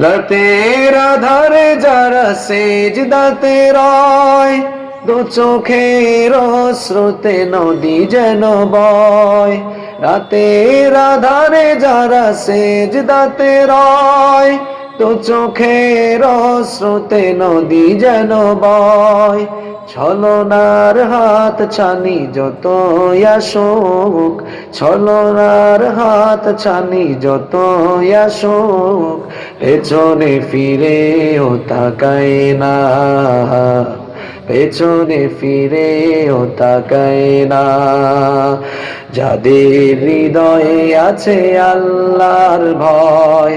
রাতের আধারে যারা সেজদাতে রয় দু চোখের স্রোতে নদী যেন বয় রাতের আধারে যারা সেজদাতে রয় তো চোখের স্রোতে নদী যেন বয়, ছলনার হাত ছানি যত আসুক, ছলনার হাত ছানি যত আসুক, পেছনে ফিরে ও তাকায় না। পেছনে ফিরে ও তাকায় না। যাদের হৃদয়ে আছে আল্লাহর ভয়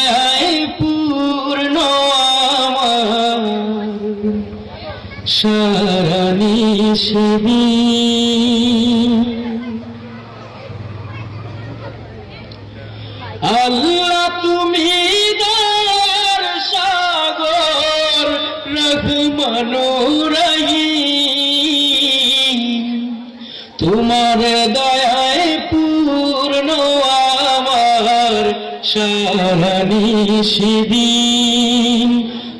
দয়ায় পূর্ণ তুমি সাগর তোমার দয়ায় আমার সারানি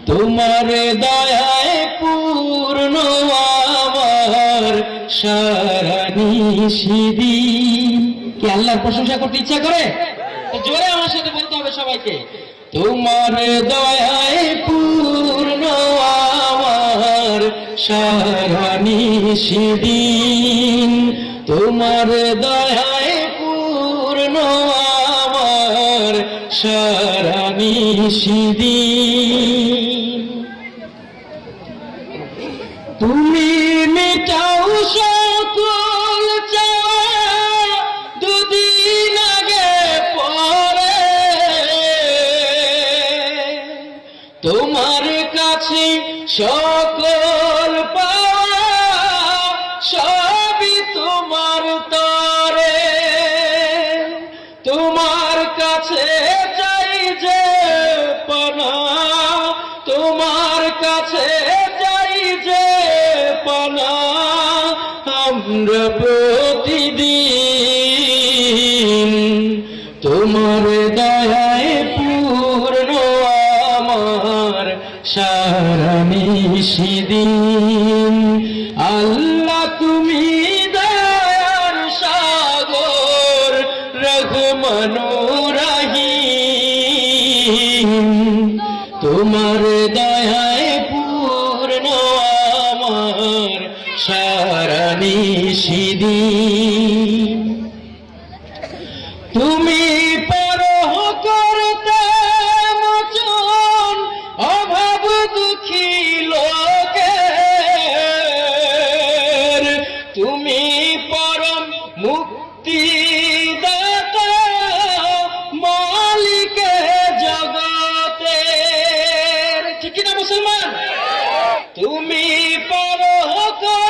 তোমার দয়ায় পূর্ণ আমার সারানি সেদিন। কি আল্লাহর প্রশংসা করতে ইচ্ছা করে? জোরে আমার সাথে বলতে হবে সবাইকে। তোমার দয়ায় পূর্ণ আমার সারানি সেদিন। তোমার দয়ায় সারানি সেদিন। তুমি মেটাও সকল দুদিন আগে পরে। তোমার কাছে সকল পানা আমরা প্রতিদিন তোমার দয়ায় পূর্ণ আমার সারা নিশিদিন। আল্লাহ তুমি দয়ার সাগর রহমানুরাহিম কি না মুসলমান তুমি পর করতে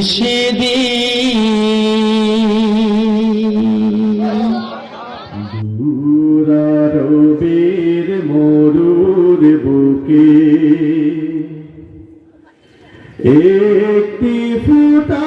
নিষেদিন রবির মরুর বুকে একটি ফুটা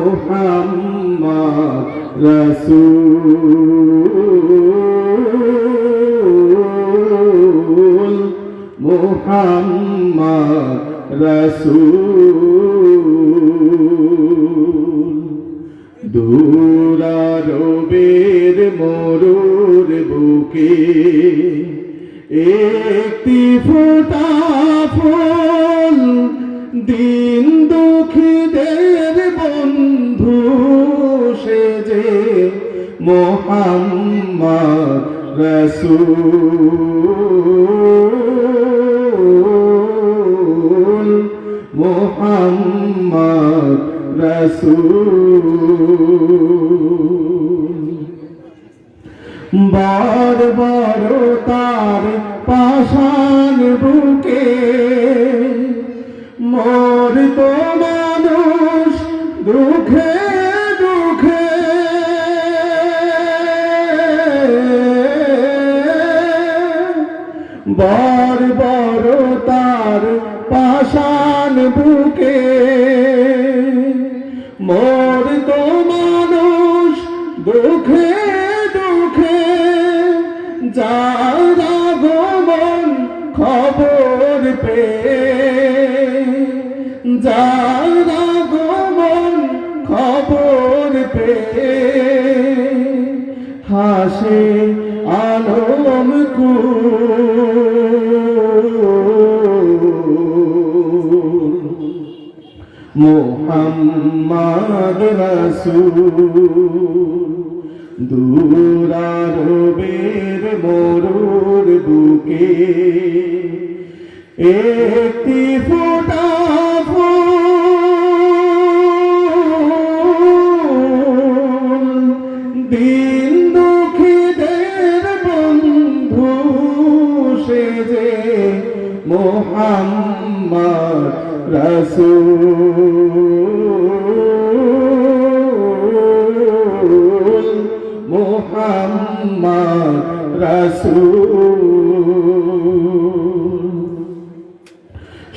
মোহাম্মদ রসুল। মোহাম্মদ রসুল দূরারবের মরুর বুকে একটি ফোটা ফুল দিন দুঃখীদের বন্ধু মোহাম্মদ রসুল মোহাম্মদ রসুল বার বার তার পাশান বুকে মোর তো মানুষ দুঃখে বার বার তার পাশান বুকে। মোর তো মানুষ দুঃখে দুঃখে, যারা গোমন খবর পে যারা গোমন খবর পে হাসে আলম কুল। মোহাম্মদ রসুল। দূরারবের মরুর বুকে একটি ফোটা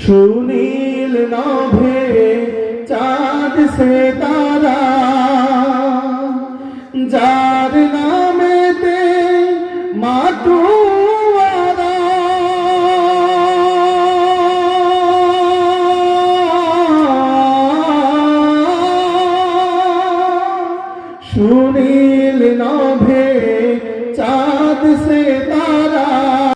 সুনীল নভে চাঁদ সে তারা যার নামেতে মাতুয়ারা